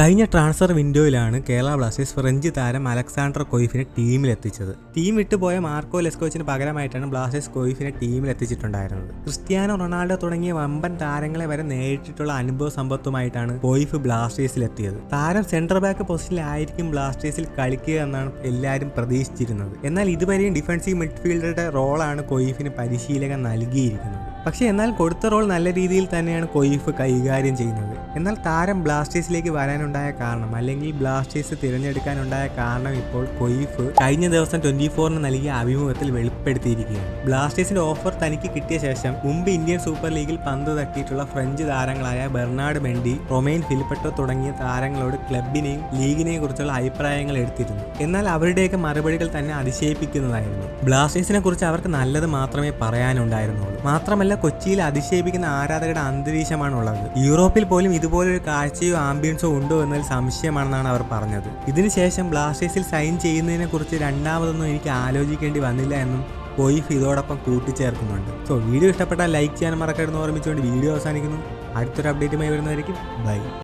കഴിഞ്ഞ ട്രാൻസ്ഫർ വിൻഡോയിലാണ് Kerala Blasters French താരം അലക്സാണ്ടർ കൊയ്ഫിനെ ടീമിലെത്തിച്ചത്. ടീം വിട്ടുപോയ മാർക്കോ ലെസ്കോച്ചിന് പകരമായിട്ടാണ് ബ്ലാസ്റ്റേഴ്സ് കൊയ്ഫിനെ ടീമിലെത്തിച്ചിട്ടുണ്ടായിരുന്നത്. ക്രിസ്ത്യാനോ റൊണാൾഡോ തുടങ്ങിയ വമ്പൻ താരങ്ങളെ വരെ നേരിട്ടിട്ടുള്ള അനുഭവ സമ്പത്തുമായിട്ടാണ് കൊയ്ഫ് ബ്ലാസ്റ്റേഴ്സിൽ എത്തിയത് താരം സെൻട്രൽ ബാക്ക് പൊസിഷനിലായിരിക്കും ബ്ലാസ്റ്റേഴ്സിൽ കളിക്കുക എന്നാണ് എല്ലാവരും പ്രതീക്ഷിച്ചിരുന്നത്. എന്നാൽ ഇതുവരെയും ഡിഫൻസീവ് മിഡ്ഫീൽഡറുടെ റോളാണ് കൊയ്ഫിന് പരിശീലകൻ നൽകിയിരിക്കുന്നത്. പക്ഷേ എന്നാൽ കൊടുത്ത റോൾ നല്ല രീതിയിൽ തന്നെയാണ് കൊയ്ഫ് കൈകാര്യം ചെയ്യുന്നത്. എന്നാൽ താരം ബ്ലാസ്റ്റേഴ്സിലേക്ക് വരാനുണ്ടായ കാരണം അല്ലെങ്കിൽ ബ്ലാസ്റ്റേഴ്സ് തിരഞ്ഞെടുക്കാനുണ്ടായ കാരണം ഇപ്പോൾ കൊയ്ഫ് കഴിഞ്ഞ ദിവസം ട്വന്റി ഫോറിന് നൽകിയ അഭിമുഖത്തിൽ വെളിപ്പെടുത്തിയിരിക്കുകയാണ്. ബ്ലാസ്റ്റേഴ്സിന്റെ ഓഫർ തനിക്ക് കിട്ടിയ ശേഷം മുമ്പ് ഇന്ത്യൻ സൂപ്പർ ലീഗിൽ പന്ത് തട്ടിയിട്ടുള്ള ഫ്രഞ്ച് താരങ്ങളായ ബെർണാഡ് മെൻഡി റൊമൈൻ ഫിലിപ്പട്ടോ തുടങ്ങിയ താരങ്ങളോട് ക്ലബിനെയും ലീഗിനെയും കുറിച്ചുള്ള അഭിപ്രായങ്ങൾ എടുത്തിരുന്നു. എന്നാൽ അവരുടെയൊക്കെ മറുപടികൾ തന്നെ അതിശയിപ്പിക്കുന്നതായിരുന്നു. ബ്ലാസ്റ്റേഴ്സിനെ കുറിച്ച് അവർക്ക് നല്ലത് മാത്രമേ പറയാനുണ്ടായിരുന്നുള്ളൂ. മാത്രമല്ല കൊച്ചിയിൽ അതിശയിപ്പിക്കുന്ന ആരാധകരുടെ അന്തരീക്ഷമാണുള്ളത്. യൂറോപ്പിൽ പോലും ഇതുപോലൊരു കാഴ്ചയോ ആംബിയൻസോ ഉണ്ടോ എന്നതിൽ സംശയമാണെന്നാണ് അവർ പറഞ്ഞത്. ഇതിനുശേഷം ബ്ലാസ്റ്റേഴ്സിൽ സൈൻ ചെയ്യുന്നതിനെ കുറിച്ച് രണ്ടാമതൊന്നും എനിക്ക് ആലോചിക്കേണ്ടി വന്നില്ല എന്നും കൊയ്ഫ് ഇതോടൊപ്പം കൂട്ടിച്ചേർക്കുന്നുണ്ട്. സോ വീഡിയോ ഇഷ്ടപ്പെട്ടാൽ ലൈക്ക് ചെയ്യാൻ മറക്കരുതെന്ന് ഓർമ്മിച്ചുകൊണ്ട് വീഡിയോ അവസാനിക്കുന്നു. അടുത്തൊരു അപ്ഡേറ്റുമായി വരുന്നതായിരിക്കും ബൈ.